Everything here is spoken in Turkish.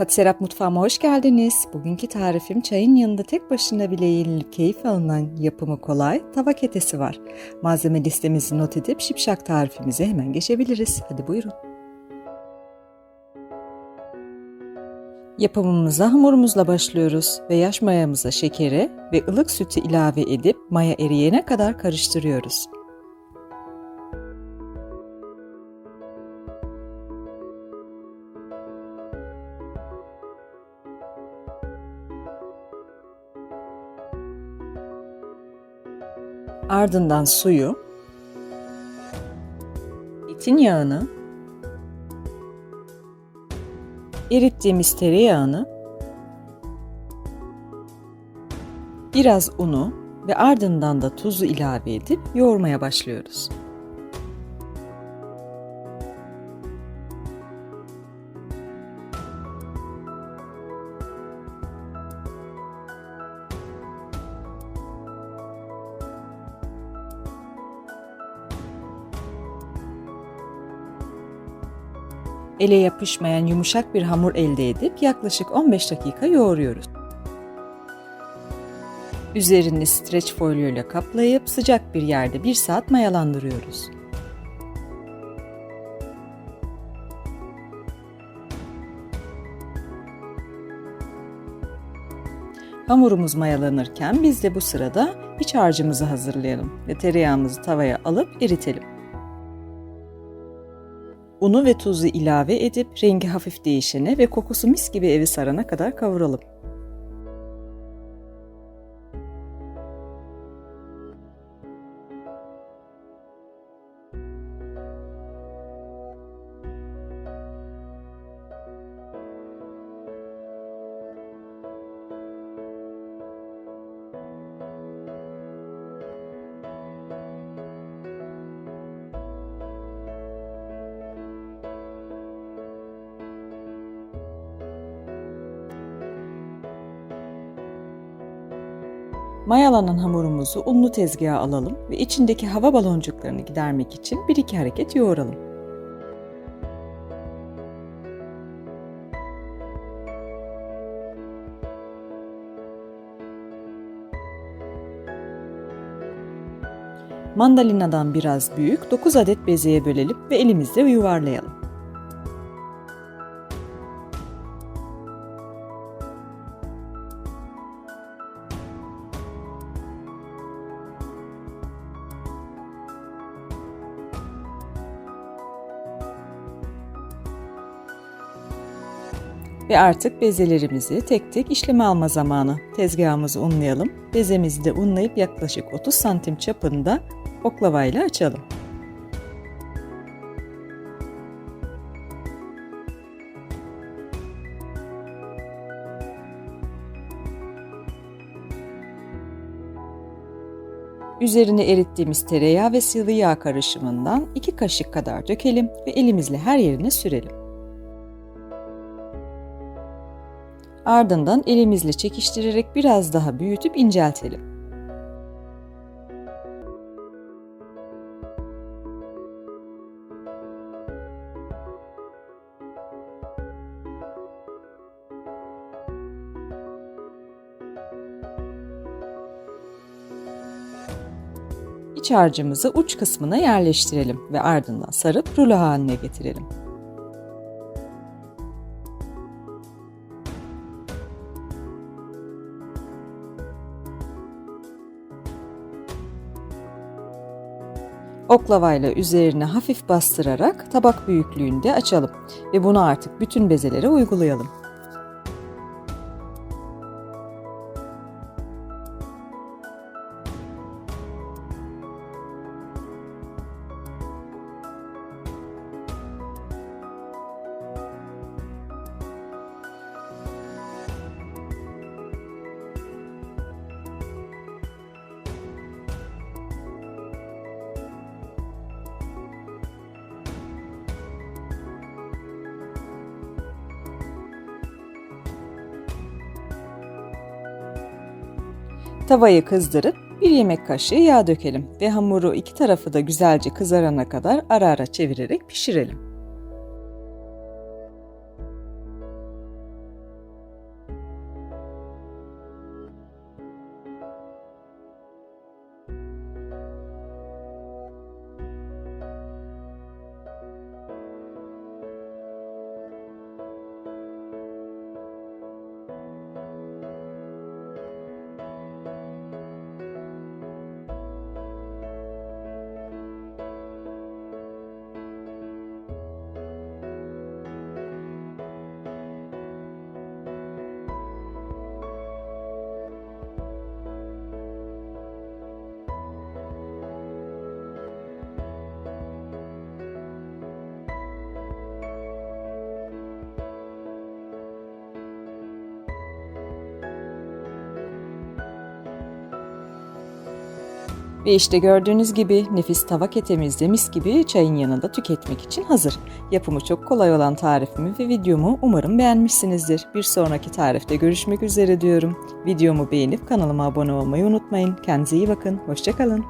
Hadi Serap mutfağıma hoş geldiniz. Bugünkü tarifim çayın yanında tek başına bile yenilip keyif alınan yapımı kolay tava ketesi var. Malzeme listemizi not edip şipşak tarifimize hemen geçebiliriz. Hadi buyurun. Yapımımıza hamurumuzla başlıyoruz ve yaş mayamıza şekeri ve ılık sütü ilave edip maya eriyene kadar karıştırıyoruz. Ardından suyu, etin yağını, erittiğimiz tereyağını, biraz unu ve ardından da tuzu ilave edip yoğurmaya başlıyoruz. Ele yapışmayan yumuşak bir hamur elde edip yaklaşık 15 dakika yoğuruyoruz. Üzerini streç folyo ile kaplayıp sıcak bir yerde 1 saat mayalandırıyoruz. Hamurumuz mayalanırken biz de bu sırada iç harcımızı hazırlayalım ve tereyağımızı tavaya alıp eritelim. Unu ve tuzu ilave edip rengi hafif değişene ve kokusu mis gibi evi sarana kadar kavuralım. Mayalanan hamurumuzu unlu tezgaha alalım ve içindeki hava baloncuklarını gidermek için bir iki hareket yoğuralım. Mandalinadan biraz büyük 9 adet bezeye bölelim ve elimizle yuvarlayalım. Ve artık bezelerimizi tek tek işleme alma zamanı. Tezgahımızı unlayalım. Bezemizi de unlayıp yaklaşık 30 santim çapında oklavayla açalım. Üzerine erittiğimiz tereyağı ve sıvı yağ karışımından 2 kaşık kadar dökelim ve elimizle her yerine sürelim. Ardından elimizle çekiştirerek biraz daha büyütüp inceltelim. İç harcımızı uç kısmına yerleştirelim ve ardından sarıp rulo haline getirelim. Oklavayla üzerine hafif bastırarak tabak büyüklüğünde açalım ve bunu artık bütün bezelere uygulayalım. Tavayı kızdırıp bir yemek kaşığı yağ dökelim ve hamuru iki tarafı da güzelce kızarana kadar ara ara çevirerek pişirelim. Ve işte gördüğünüz gibi nefis tava ketemiz de mis gibi çayın yanında tüketmek için hazır. Yapımı çok kolay olan tarifimi ve videomu umarım beğenmişsinizdir. Bir sonraki tarifte görüşmek üzere diyorum. Videomu beğenip kanalıma abone olmayı unutmayın. Kendinize iyi bakın. Hoşçakalın.